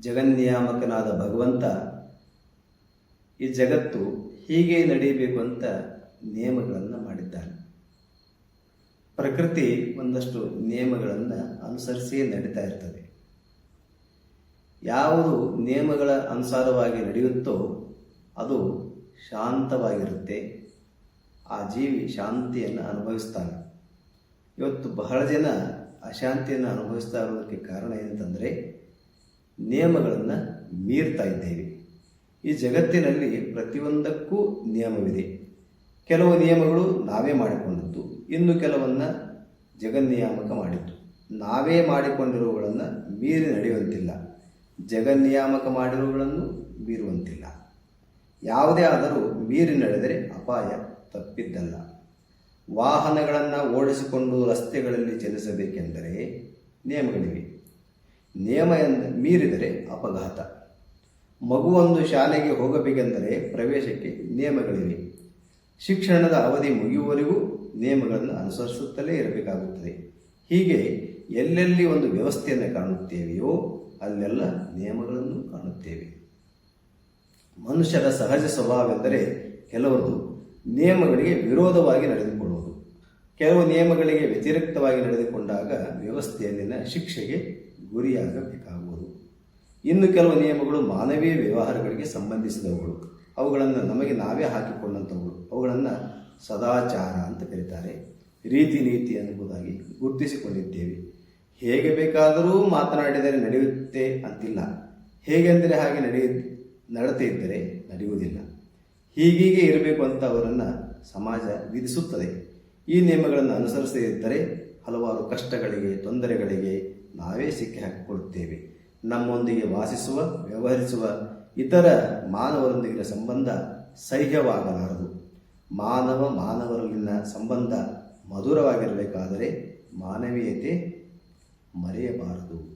ಜಗನ್ನಿಯಾಮಕನಾದ ಭಗವಂತ, ಈ ಜಗತ್ತು ಹೀಗೆ ನಡೆಯಬೇಕು ಅಂತ ನಿಯಮಗಳನ್ನು ಮಾಡಿದ್ದಾನೆ. ಪ್ರಕೃತಿ ಒಂದಷ್ಟು ನಿಯಮಗಳನ್ನು ಅನುಸರಿಸಿಯೇ ನಡೀತಾ ಇರ್ತದೆ. ಯಾವುದು ನಿಯಮಗಳ ಅನುಸಾರವಾಗಿ ನಡೆಯುತ್ತೋ ಅದು ಶಾಂತವಾಗಿರುತ್ತೆ. ಆ ಜೀವಿ ಶಾಂತಿಯನ್ನು ಅನುಭವಿಸ್ತಾನೆ ಇವತ್ತು ಬಹಳ ಜನ ಅಶಾಂತಿಯನ್ನು ಅನುಭವಿಸ್ತಾ ಇರೋದಕ್ಕೆ ಕಾರಣ ಏನಂತಂದರೆ ನಿಯಮಗಳನ್ನು ಮೀರ್ತಾ ಇದ್ದೇವೆ. ಈ ಜಗತ್ತಿನಲ್ಲಿ ಪ್ರತಿಯೊಂದಕ್ಕೂ ನಿಯಮವಿದೆ. ಕೆಲವು ನಿಯಮಗಳು ನಾವೇ ಮಾಡಿಕೊಂಡದ್ದು, ಇನ್ನು ಕೆಲವನ್ನ ಜಗನ್ನಿಯಾಮಕ ಮಾಡಿದ್ದು. ನಾವೇ ಮಾಡಿಕೊಂಡಿರುವುಗಳನ್ನು ಮೀರಿ ನಡೆಯುವಂತಿಲ್ಲ. ಜಗನ್ನಿಯಾಮಕ ಮಾಡಿರುವುಗಳನ್ನು ಮೀರುವಂತಿಲ್ಲ. ಯಾವುದೇ ಆದರೂ ಮೀರಿ ನಡೆದರೆ ಅಪಾಯ ತಪ್ಪಿದ್ದಲ್ಲ. ವಾಹನಗಳನ್ನು ಓಡಿಸಿಕೊಂಡು ರಸ್ತೆಗಳಲ್ಲಿ ಚಲಿಸಬೇಕೆಂದರೆ ನಿಯಮಗಳಿವೆ. ನಿಯಮ ಮೀರಿದರೆ ಅಪಘಾತ. ಮಗುವೊಂದು ಶಾಲೆಗೆ ಹೋಗಬೇಕೆಂದರೆ ಪ್ರವೇಶಕ್ಕೆ ನಿಯಮಗಳಿವೆ. ಶಿಕ್ಷಣದ ಅವಧಿ ಮುಗಿಯುವವರೆಗೂ ನಿಯಮಗಳನ್ನು ಅನುಸರಿಸುತ್ತಲೇ ಇರಬೇಕಾಗುತ್ತದೆ. ಹೀಗೆ ಎಲ್ಲೆಲ್ಲಿ ಒಂದು ವ್ಯವಸ್ಥೆಯನ್ನು ಕಾಣುತ್ತೇವೆಯೋ ಅಲ್ಲೆಲ್ಲ ನಿಯಮಗಳನ್ನು ಕಾಣುತ್ತೇವೆ. ಮನುಷ್ಯರ ಸಹಜ ಸ್ವಭಾವವೆಂದರೆ ಕೆಲವರು ನಿಯಮಗಳಿಗೆ ವಿರೋಧವಾಗಿ ನಡೆದುಕೊಳ್ಳುವುದು. ಕೆಲವು ನಿಯಮಗಳಿಗೆ ವ್ಯತಿರಿಕ್ತವಾಗಿ ನಡೆದುಕೊಂಡಾಗ ವ್ಯವಸ್ಥೆಯಲ್ಲಿನ ಶಿಕ್ಷೆಗೆ ಗುರಿಯಾಗಬೇಕಾಗುವುದು. ಇನ್ನು ಕೆಲವು ನಿಯಮಗಳು ಮಾನವೀಯ ವ್ಯವಹಾರಗಳಿಗೆ ಸಂಬಂಧಿಸಿದವುಗಳು. ಅವುಗಳನ್ನು ನಮಗೆ ನಾವೇ ಹಾಕಿಕೊಂಡಂಥವುಗಳು. ಅವುಗಳನ್ನು ಸದಾಚಾರ ಅಂತ ಕರೀತಾರೆ. ರೀತಿ ನೀತಿ ಅನ್ನುವುದಾಗಿ ಗುರುತಿಸಿಕೊಂಡಿದ್ದೇವೆ. ಹೇಗೆ ಬೇಕಾದರೂ ಮಾತನಾಡಿದರೆ ನಡೆಯುತ್ತೆ ಅಂತಿಲ್ಲ. ಹೇಗೆಂದರೆ ಹಾಗೆ ನಡೆಯ, ನಡತೆ ಇದ್ದರೆ ನಡೆಯುವುದಿಲ್ಲ. ಹೀಗೀಗೆ ಇರಬೇಕು ಅಂತ ಅವರನ್ನು ಸಮಾಜ ವಿಧಿಸುತ್ತದೆ. ಈ ನಿಯಮಗಳನ್ನು ಅನುಸರಿಸದೇ ಇದ್ದರೆ ಹಲವಾರು ಕಷ್ಟಗಳಿಗೆ, ತೊಂದರೆಗಳಿಗೆ ನಾವೇ ಸಿಕ್ಕಿ ಹಾಕಿಕೊಳ್ಳುತ್ತೇವೆ. ನಮ್ಮೊಂದಿಗೆ ವಾಸಿಸುವ, ವ್ಯವಹರಿಸುವ ಇತರ ಮಾನವರೊಂದಿಗಿನ ಸಂಬಂಧ ಸಹ್ಯವಾಗಲಾರದು. ಮಾನವ ಮಾನವರಲ್ಲಿನ ಸಂಬಂಧ ಮಧುರವಾಗಿರಬೇಕಾದರೆ ಮಾನವೀಯತೆ ಮರೆಯಬಾರದು.